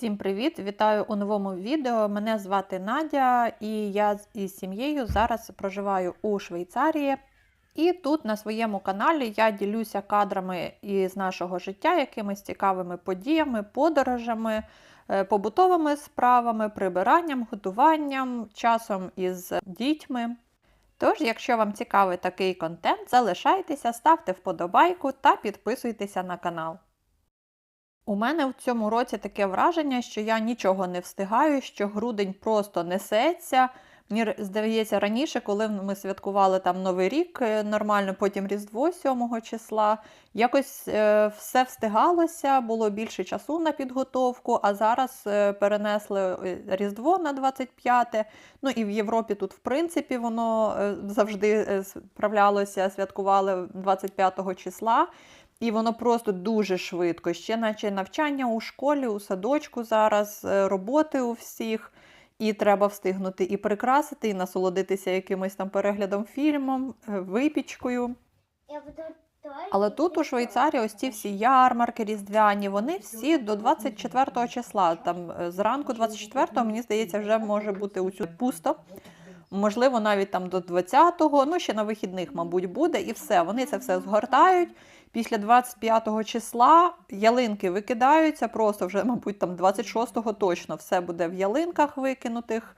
Всім привіт! Вітаю у новому відео. Мене звати Надя, і я із сім'єю зараз проживаю у Швейцарії. І тут на своєму каналі я ділюся кадрами із нашого життя, якимись цікавими подіями, подорожами, е, побутовими справами, прибиранням, готуванням, часом із дітьми. Тож, якщо вам цікавий такий контент, залишайтеся, ставте вподобайку та підписуйтеся на канал. У мене в цьому році таке враження, що я нічого не встигаю, що грудень просто несеться. Мені здається, раніше, коли ми святкували там Новий рік е, нормально, потім Різдво 7 числа, якось е, все встигалося, було більше часу на підготовку, а зараз е, перенесли Різдво на 25. Ну і в Європі тут, в принципі, воно завжди справлялося, святкували 25 числа. І воно просто дуже швидко. Ще наче навчання у школі, у садочку зараз, е, роботи у всіх. І треба встигнути і прикрасити, і насолодитися якимось там переглядом фільмом, е, випічкою. Але тут у Швейцарії ось ці всі ярмарки різдвяні, вони всі до 24 числа. Там е, зранку 24-го, мені здається, вже може бути усю пусто. Можливо, навіть там до 20-го, ну ще на вихідних, мабуть, буде, і все. Вони це все згортають. Після 25-го числа ялинки викидаються, просто вже, мабуть, там 26-го точно все буде в ялинках викинутих.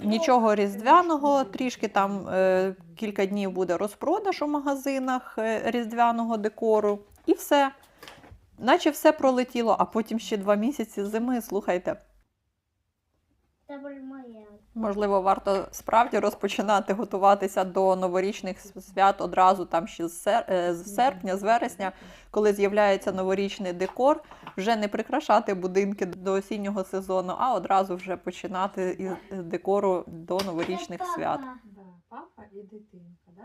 Нічого різдвяного, трішки там е, кілька днів буде розпродаж у магазинах е, різдвяного декору, і все. Наче все пролетіло, а потім ще два місяці зими. Слухайте, моє. можливо, варто справді розпочинати готуватися до новорічних свят одразу там ще з сер- е, з серпня, з вересня, коли з'являється новорічний декор, вже не прикрашати будинки до осіннього сезону, а одразу вже починати із декору до новорічних свят. Да, папа і дитинка, да?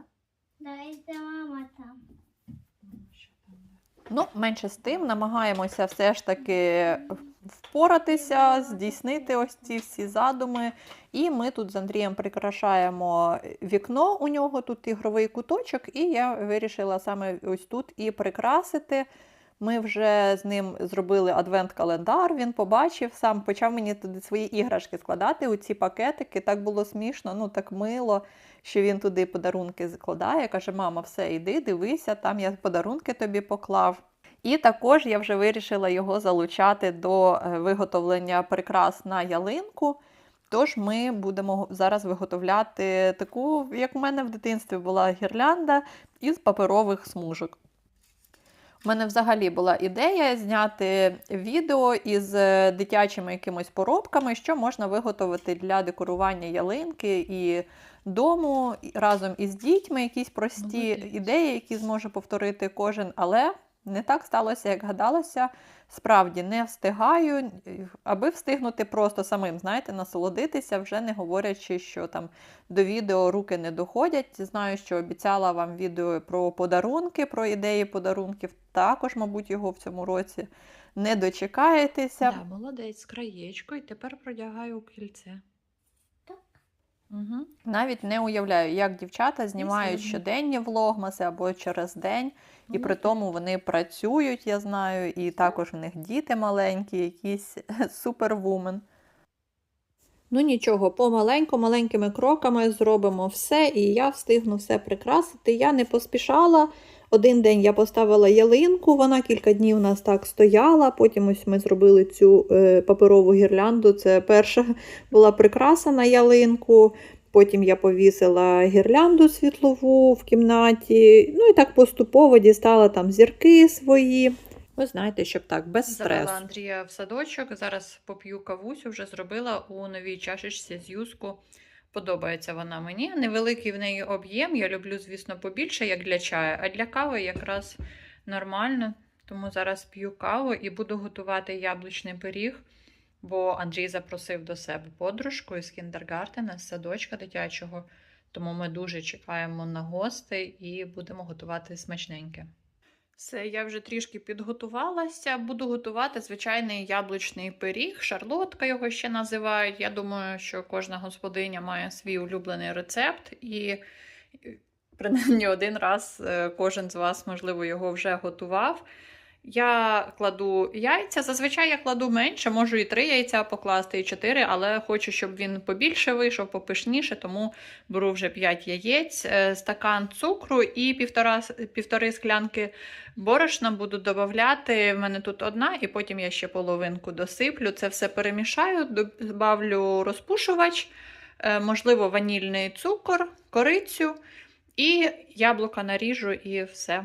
Да, і це мама там. Ну? Ну, менше з тим, намагаємося все ж таки впоратися, здійснити ось ці всі задуми. І ми тут з Андрієм прикрашаємо вікно. У нього тут ігровий куточок, і я вирішила саме ось тут і прикрасити. Ми вже з ним зробили адвент-календар. Він побачив сам, почав мені туди свої іграшки складати у ці пакетики. Так було смішно, ну так мило, що він туди подарунки закладає. Каже: мама, все, йди, дивися, там я подарунки тобі поклав. І також я вже вирішила його залучати до е, виготовлення прикрас на ялинку. Тож ми будемо зараз виготовляти таку, як в мене в дитинстві була гірлянда із паперових смужок. У мене взагалі була ідея зняти відео із е, дитячими якимись поробками, що можна виготовити для декорування ялинки і дому разом із дітьми. Якісь прості ідеї, які зможе повторити кожен, але не так сталося, як гадалося. Справді не встигаю, аби встигнути просто самим, знаєте, насолодитися, вже не говорячи, що там до відео руки не доходять. Знаю, що обіцяла вам відео про подарунки, про ідеї подарунків. Також, мабуть, його в цьому році не дочекаєтеся. Да, молодець, з краєчкою, тепер продягаю кільце. Угу. Навіть не уявляю, як дівчата знімають щоденні влогмаси або через день, і при тому вони працюють, я знаю, і також в них діти маленькі, якісь супервумен. Ну нічого, помаленьку, маленькими кроками зробимо все, і я встигну все прикрасити. Я не поспішала. Один день я поставила ялинку, вона кілька днів у нас так стояла. Потім ось ми зробили цю е, паперову гірлянду. Це перша була прикраса на ялинку. Потім я повісила гірлянду світлову в кімнаті. Ну і так поступово дістала там зірки свої. Ви знаєте, щоб так, без Завела стресу. Андрія в садочок. Зараз поп'ю кавусю, вже зробила у новій чашечці з юску. Подобається вона мені. Невеликий в неї об'єм. Я люблю, звісно, побільше, як для чаю, а для кави якраз нормально. Тому зараз п'ю каву і буду готувати яблучний пиріг, бо Андрій запросив до себе подружку із кіндергартена, з садочка дитячого. Тому ми дуже чекаємо на гостей і будемо готувати смачненьке. Все, я вже трішки підготувалася. Буду готувати звичайний яблучний пиріг, шарлотка його ще називають. Я думаю, що кожна господиня має свій улюблений рецепт, і принаймні один раз е, кожен з вас, можливо, його вже готував. Я кладу яйця. Зазвичай я кладу менше, можу і три яйця покласти, і чотири, але хочу, щоб він побільше вийшов, попишніше, тому беру вже 5 яєць, е, стакан цукру і півтора, півтори склянки борошна буду додавати. В мене тут одна, і потім я ще половинку досиплю. Це все перемішаю, добавлю розпушувач, е, можливо, ванільний цукор, корицю і яблука наріжу і все.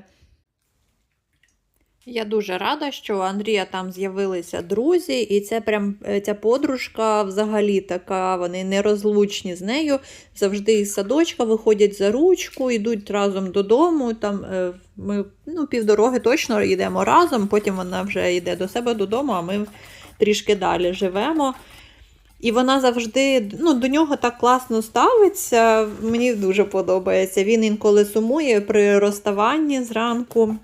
Я дуже рада, що у Андрія там з'явилися друзі, і це прям е, ця подружка взагалі така, вони нерозлучні з нею. Завжди із садочка виходять за ручку, йдуть разом додому. Там е, ми ну, півдороги точно йдемо разом, потім вона вже йде до себе додому, а ми трішки далі живемо. І вона завжди ну, до нього так класно ставиться. Мені дуже подобається. Він інколи сумує при розставанні зранку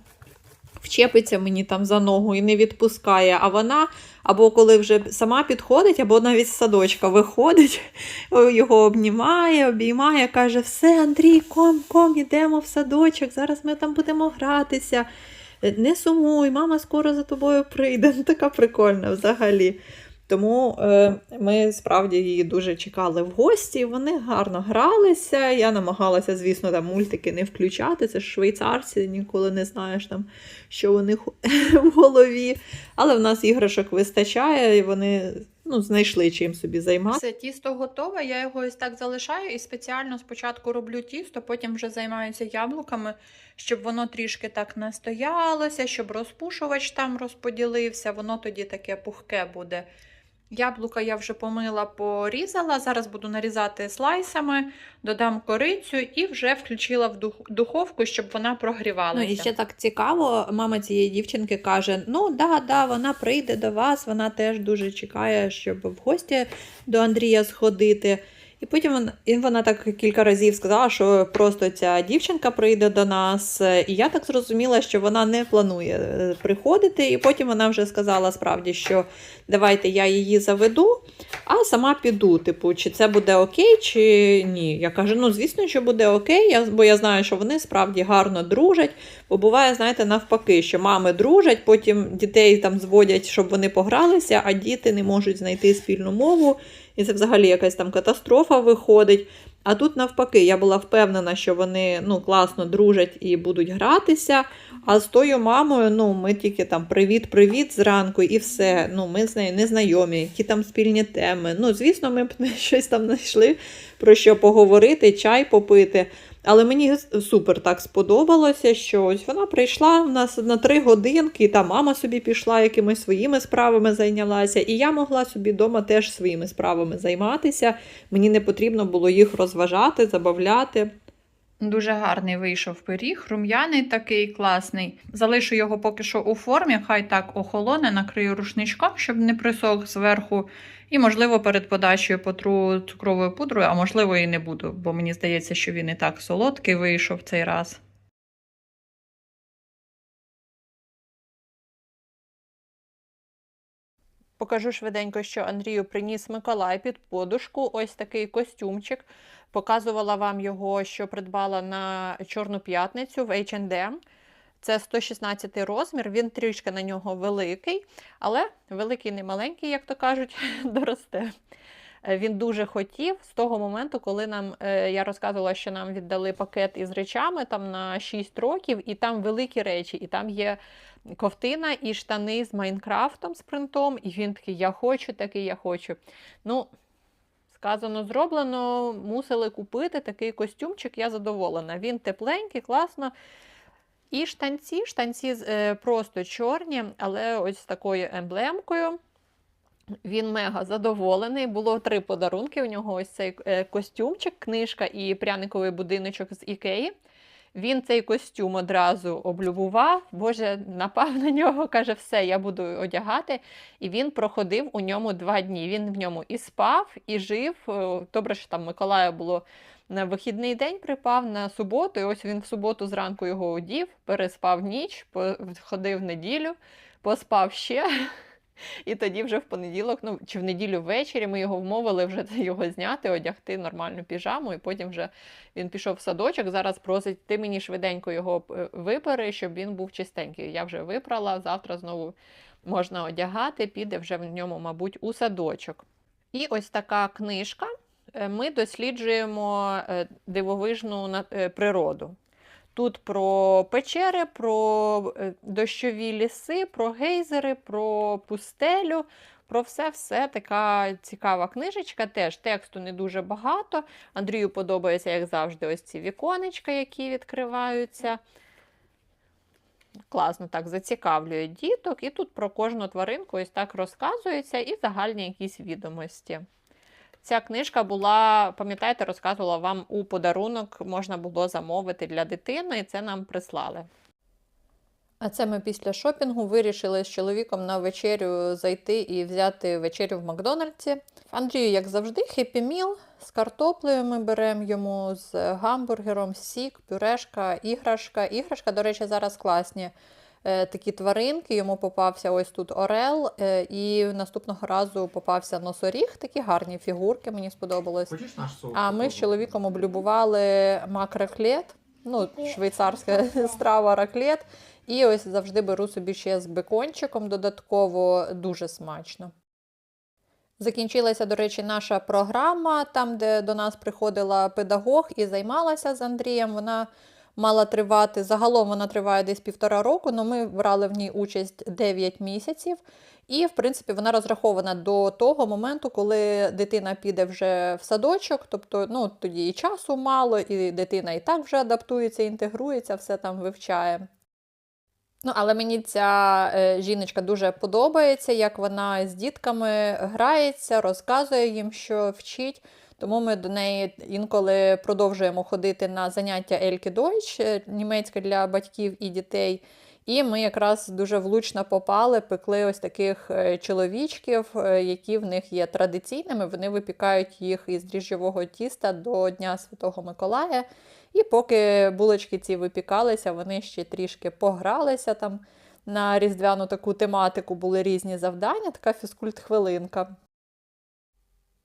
вчепиться мені там за ногу і не відпускає. А вона, або коли вже сама підходить, або навіть з садочка виходить, його обнімає, обіймає, каже: Все, Андрій, ком, ком, йдемо в садочок, зараз ми там будемо гратися. Не сумуй, мама скоро за тобою прийде. Така прикольна взагалі. Тому е, ми справді її дуже чекали в гості. Вони гарно гралися. Я намагалася, звісно, там мультики не включати. Це ж швейцарці, ніколи не знаєш там, що у них в голові. Але в нас іграшок вистачає, і вони ну, знайшли чим собі займатися. Тісто готове, я його ось так залишаю і спеціально спочатку роблю тісто, потім вже займаюся яблуками, щоб воно трішки так настоялося, щоб розпушувач там розподілився, воно тоді таке пухке буде. Яблука я вже помила, порізала. Зараз буду нарізати слайсами, додам корицю і вже включила в дух- духовку, щоб вона Ну і ще так цікаво, мама цієї дівчинки каже: ну да, да, вона прийде до вас, вона теж дуже чекає, щоб в гості до Андрія сходити. І потім вона, вона так кілька разів сказала, що просто ця дівчинка прийде до нас. І я так зрозуміла, що вона не планує е, приходити. І потім вона вже сказала справді, що давайте я її заведу, а сама піду. Типу, чи це буде окей, чи ні. Я кажу, ну звісно, що буде окей, бо я знаю, що вони справді гарно дружать. Бо буває, знаєте, навпаки, що мами дружать, потім дітей там зводять, щоб вони погралися, а діти не можуть знайти спільну мову. І це взагалі якась там катастрофа виходить. А тут навпаки, я була впевнена, що вони ну, класно дружать і будуть гратися. А з тою мамою, ну, ми тільки там привіт-привіт зранку, і все. Ну, ми з нею не знайомі, які там спільні теми. Ну, звісно, ми б щось там знайшли про що поговорити, чай попити. Але мені супер так сподобалося, що ось вона прийшла в нас на три годинки, та мама собі пішла якимись своїми справами зайнялася, і я могла собі вдома теж своїми справами займатися. Мені не потрібно було їх розважати, забавляти. Дуже гарний вийшов пиріг, рум'яний такий класний. Залишу його поки що у формі, хай так охолоне, накрию рушничком, щоб не присох зверху. І, можливо, перед подачею потру цукровою пудрою, а можливо, і не буду, бо мені здається, що він і так солодкий вийшов цей раз. Покажу швиденько, що Андрію приніс Миколай під подушку. Ось такий костюмчик. Показувала вам його, що придбала на Чорну п'ятницю в H&M. Це 116 розмір, він трішки на нього великий, але великий не маленький, як то кажуть, доросте. Е, Він дуже хотів з того моменту, коли нам е, я розказувала, що нам віддали пакет із речами там на 6 років, і там великі речі, і там є ковтина і штани з Майнкрафтом з принтом. І він такий: Я хочу, такий я хочу. Ну, сказано, зроблено, мусили купити такий костюмчик, я задоволена. Він тепленький, класно. І штанці, штанці е, просто чорні, але ось з такою емблемкою. Він мега задоволений. Було три подарунки. У нього ось цей е, костюмчик, книжка і пряниковий будиночок з Ікеї. Він цей костюм одразу облюбував. Боже, напав на нього, каже, все, я буду одягати. І він проходив у ньому два дні. Він в ньому і спав, і жив. Е, Добре, що там Миколаю було вихідний день припав на суботу. І ось він в суботу зранку його одів, переспав ніч, ходив неділю, поспав ще. І тоді вже в понеділок, ну чи в неділю ввечері ми його вмовили вже його зняти, одягти нормальну піжаму, і потім вже він пішов в садочок. Зараз просить, ти мені швиденько його е, випери, щоб він був чистенький. Я вже випрала, завтра знову можна одягати, піде вже в ньому, мабуть, у садочок. І ось така книжка. Е, Ми досліджуємо е, дивовижну е, природу. Тут про печери, про дощові ліси, про гейзери, про пустелю. Про все-все така цікава книжечка. Теж тексту не дуже багато. Андрію подобається, як завжди, ось ці віконечка, які відкриваються. Класно так зацікавлює діток. І тут про кожну тваринку ось так розказується, і загальні якісь відомості. Ця книжка була, пам'ятаєте, розказувала вам у подарунок, можна було замовити для дитини, і це нам прислали. А це ми після шопінгу вирішили з чоловіком на вечерю зайти і взяти вечерю в Макдональдсі. Андрію, як завжди, хеппі міл з картоплею ми беремо йому, з гамбургером, сік, пюрешка, іграшка. Іграшка, до речі, зараз класні такі тваринки. Йому попався ось тут орел, е, і наступного разу попався носоріг, такі гарні фігурки, мені сподобалось. Хочеш наш соус? А ми з чоловіком облюбували мак-раклет, ну, швейцарська страва раклет. І ось завжди беру собі ще з бекончиком додатково дуже смачно. Закінчилася, до речі, наша програма, там, де до нас приходила педагог і займалася з Андрієм. Вона мала тривати, загалом вона триває десь півтора року, але ми брали в ній участь 9 місяців. І, в принципі, вона розрахована до того моменту, коли дитина піде вже в садочок, тобто ну, тоді і часу мало, і дитина і так вже адаптується, інтегрується, все там вивчає. Ну, але мені ця е, жіночка дуже подобається, як вона з дітками грається, розказує їм, що вчить. Тому ми до неї інколи продовжуємо ходити на заняття Ельки Дойч, е, німецьке для батьків і дітей. І ми якраз дуже влучно попали, пекли ось таких е, чоловічків, е, які в них є традиційними. Вони випікають їх із дріжджового тіста до Дня Святого Миколая. І поки булочки ці випікалися, вони ще трішки погралися там на різдвяну таку тематику, були різні завдання, така фізкульт-хвилинка.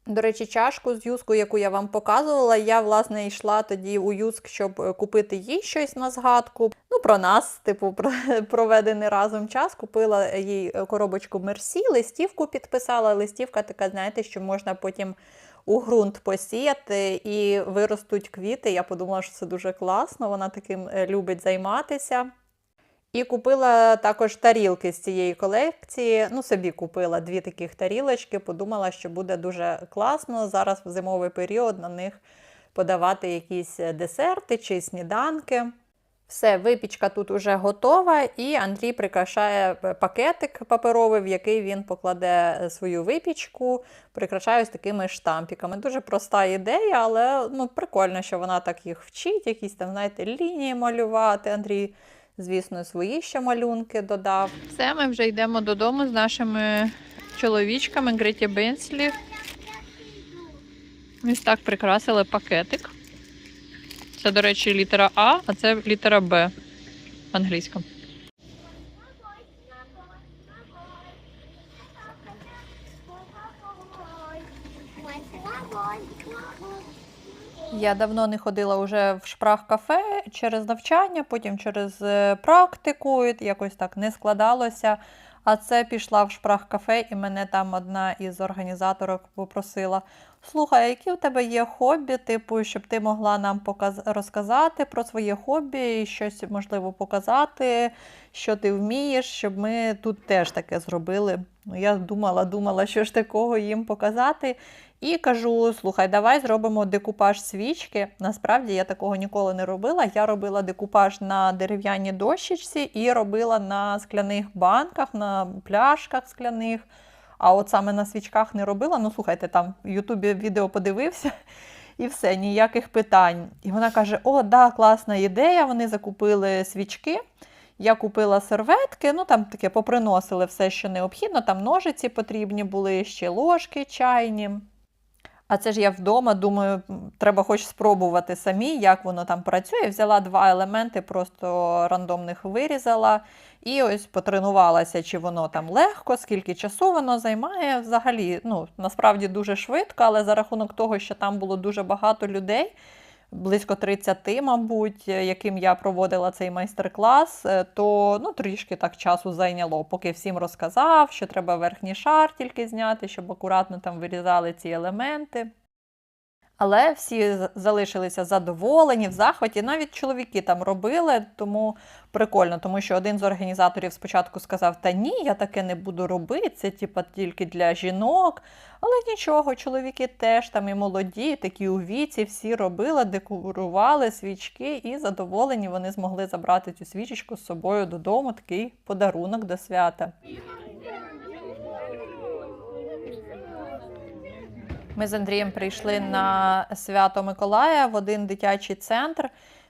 До речі, чашку з юзку, яку я вам показувала, я, власне, йшла тоді у юзк, щоб е, купити їй щось на згадку. Ну, про нас, типу, проведений разом час. Купила їй е, коробочку Мерсі, листівку підписала. Листівка така, знаєте, що можна потім у ґрунт посіяти і виростуть квіти. Я подумала, що це дуже класно, вона таким е, любить займатися. І купила також тарілки з цієї колекції. Ну, собі купила дві таких тарілочки, подумала, що буде дуже класно зараз в зимовий період на них подавати якісь десерти чи сніданки. Все, випічка тут уже готова, і Андрій прикрашає пакетик паперовий, в який він покладе е, свою випічку, прикрашає ось такими штампіками. Дуже проста ідея, але ну, прикольно, що вона так їх вчить, якісь там, знаєте, лінії малювати. Андрій, звісно, свої ще малюнки додав. Все, ми вже йдемо додому з нашими чоловічками Гриті Бенслі. Ось так прикрасили пакетик. Це, до речі, літера А, а це літера Б англійська. Я давно не ходила вже в шпрах-кафе через навчання, потім через е, практику, якось так не складалося. А це пішла в шпрах-кафе, і мене там одна із організаторок попросила: слухай, які у тебе є хобі, типу, щоб ти могла нам показ... розказати про своє хобі, і щось можливо показати, що ти вмієш, щоб ми тут теж таке зробили. Ну, я думала, думала, що ж такого їм показати. І кажу: слухай, давай зробимо декупаж свічки. Насправді я такого ніколи не робила. Я робила декупаж на дерев'яній дощечці і робила на скляних банках, на пляшках скляних. А от саме на свічках не робила. Ну, слухайте, там в Ютубі відео подивився. І все, ніяких питань. І вона каже: О, да, класна ідея. Вони закупили свічки. Я купила серветки, ну там таке поприносили все, що необхідно. Там ножиці потрібні були, ще ложки чайні. А це ж я вдома думаю, треба хоч спробувати самі, як воно там працює. Взяла два елементи, просто рандомних вирізала. І ось потренувалася, чи воно там легко, скільки часу воно займає. Взагалі, ну, насправді дуже швидко, але за рахунок того, що там було дуже багато людей, близько 30, мабуть, е, яким я проводила цей майстер-клас, е, то ну, трішки так часу зайняло, поки всім розказав, що треба верхній шар тільки зняти, щоб акуратно там вирізали ці елементи. Але всі залишилися задоволені, в захваті. Навіть чоловіки там робили, тому прикольно, тому що один з організаторів спочатку сказав: Та ні, я таке не буду робити, це типа тільки для жінок. Але нічого, чоловіки теж там і молоді, такі у віці, всі робили, декорували свічки, і задоволені вони змогли забрати цю свічечку з собою додому, такий подарунок до свята. Ми з Андрієм прийшли на свято Миколая в один дитячий центр.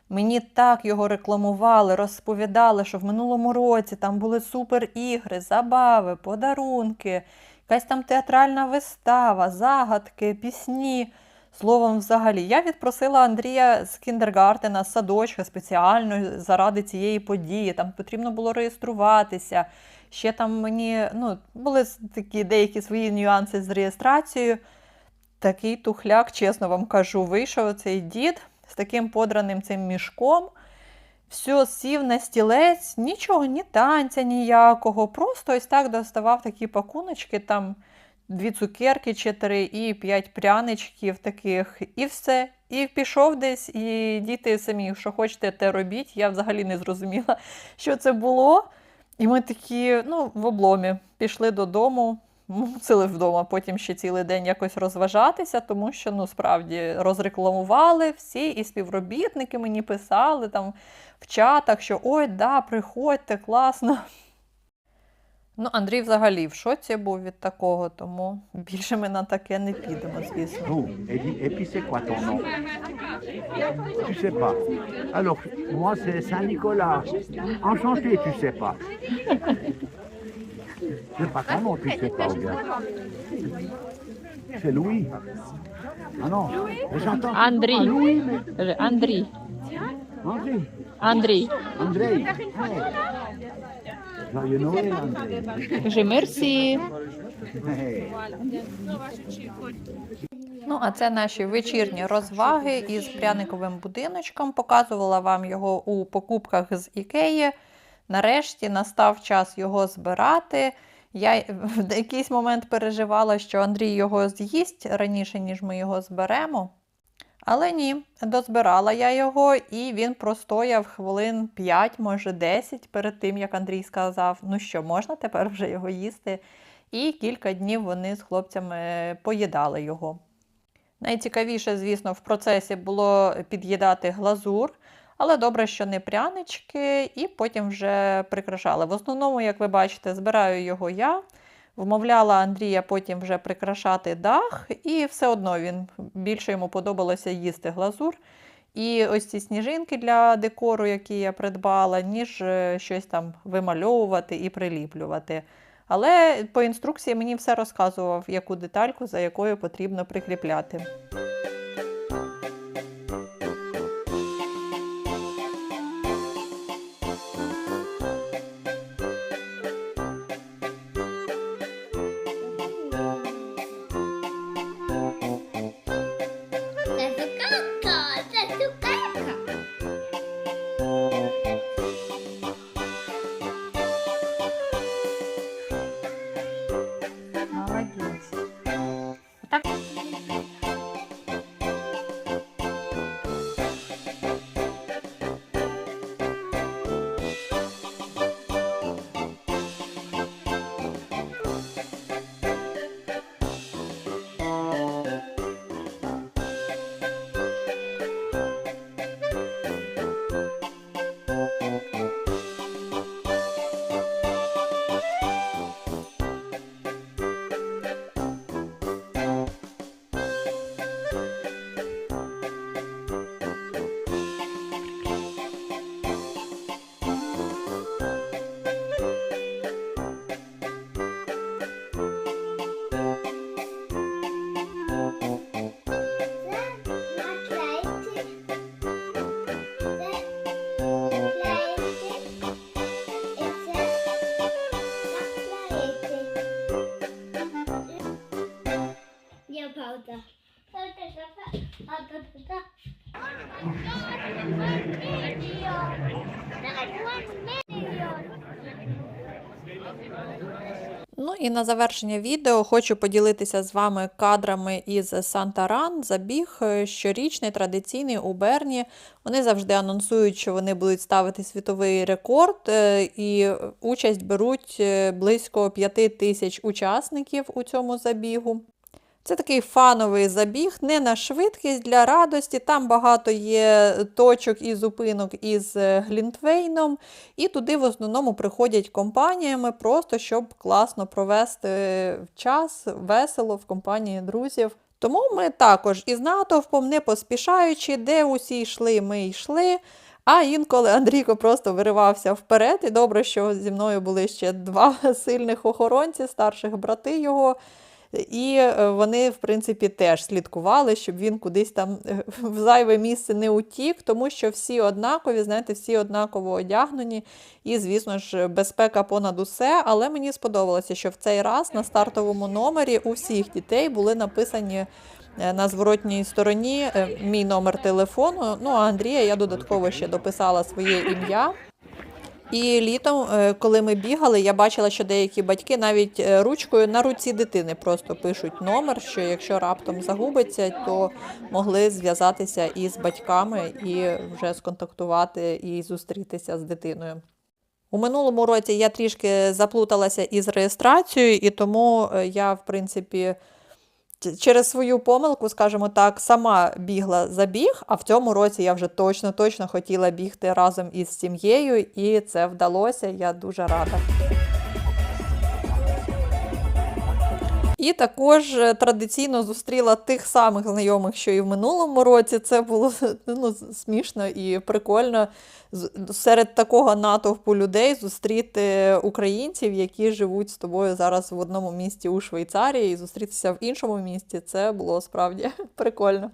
Мені так його рекламували, розповідали, що в минулому році там були супер ігри, забави, подарунки, якась там театральна вистава, загадки, пісні. Словом, взагалі, я відпросила Андрія з кіндергартена, садочка спеціально заради цієї події. Там потрібно було реєструватися. Ще там мені ну, були такі деякі свої нюанси з реєстрацією. Такий тухляк, чесно вам кажу, вийшов цей дід з таким подраним цим мішком. Все, сів на стілець, нічого, ні танця ніякого. Просто ось так доставав такі пакуночки, там дві цукерки, чотири і п'ять пряничків таких, і все. І пішов десь, і діти самі, що хочете, те робіть. Я взагалі не зрозуміла, що це було. І ми такі, ну, в обломі, пішли додому, мусили вдома потім ще цілий день якось розважатися, тому що ну справді розрекламували всі, і співробітники мені писали там в чатах, що ой, да, приходьте, класно. Ну, Андрій взагалі в шоці був від такого, тому більше ми на таке не підемо, звісно. Oh, et, puis c'est quoi ton nom Tu sais pas. Alors, moi c'est Saint-Nicolas. C'est pas ton nom, tu sais pas, ou C'est Louis. Ah. Ah, Louis, mais Каже, Андрій. André. Андрій. André. Hey. Joyeux Noël, André. Каже, мерсі. Hey. Ну, а це наші вечірні розваги із пряниковим будиночком. Показувала вам його у покупках з Ікеї. Нарешті настав час його збирати. Я в якийсь момент переживала, що Андрій його з'їсть раніше, ніж ми його зберемо. Але ні, дозбирала я його, і він простояв хвилин 5, може 10 перед тим, як Андрій сказав, ну що, можна тепер вже його їсти. І кілька днів вони з хлопцями поїдали його. Найцікавіше, звісно, в процесі було під'їдати глазур, але добре, що не прянички, і потім вже прикрашали. В основному, як ви бачите, збираю його я. Вмовляла Андрія потім вже прикрашати дах, і все одно він більше йому подобалося їсти глазур. І ось ці сніжинки для декору, які я придбала, ніж е, щось там вимальовувати і приліплювати. Але по інструкції мені все розказував, яку детальку за якою потрібно прикріпляти. На завершення відео хочу поділитися з вами кадрами із Сантаран. Забіг е, щорічний, традиційний у Берні. Вони завжди анонсують, що вони будуть ставити світовий рекорд, е, і участь беруть е, близько 5 тисяч учасників у цьому забігу. Це такий фановий забіг, не на швидкість для радості. Там багато є точок і зупинок із е, Глінтвейном. І туди в основному приходять компаніями, просто щоб класно провести час, весело в компанії друзів. Тому ми також із натовпом, не поспішаючи, де усі йшли, ми йшли. А інколи Андрійко просто виривався вперед. І добре, що зі мною були ще два сильних охоронці, старших брати його. І е, вони, в принципі, теж слідкували, щоб він кудись там е, в зайве місце не утік, тому що всі однакові, знаєте, всі однаково одягнені. І, звісно ж, безпека понад усе. Але мені сподобалося, що в цей раз на стартовому номері у всіх дітей були написані е, на зворотній стороні мій номер телефону. Ну, а Андрія я додатково ще дописала своє ім'я. І літом, е, коли ми бігали, я бачила, що деякі батьки навіть е, ручкою на руці дитини просто пишуть номер, що якщо раптом загубиться, то могли зв'язатися із батьками і вже сконтактувати і зустрітися з дитиною. У минулому році я трішки заплуталася із реєстрацією, і тому е, я, в принципі, через свою помилку, скажімо так, сама бігла за біг, а в цьому році я вже точно точно хотіла бігти разом із сім'єю, і це вдалося. Я дуже рада. І також е, традиційно зустріла тих самих знайомих, що і в минулому році. Це було ну, смішно і прикольно серед такого натовпу людей зустріти українців, які живуть з тобою зараз в одному місті у Швейцарії, і зустрітися в іншому місті. Це було справді прикольно.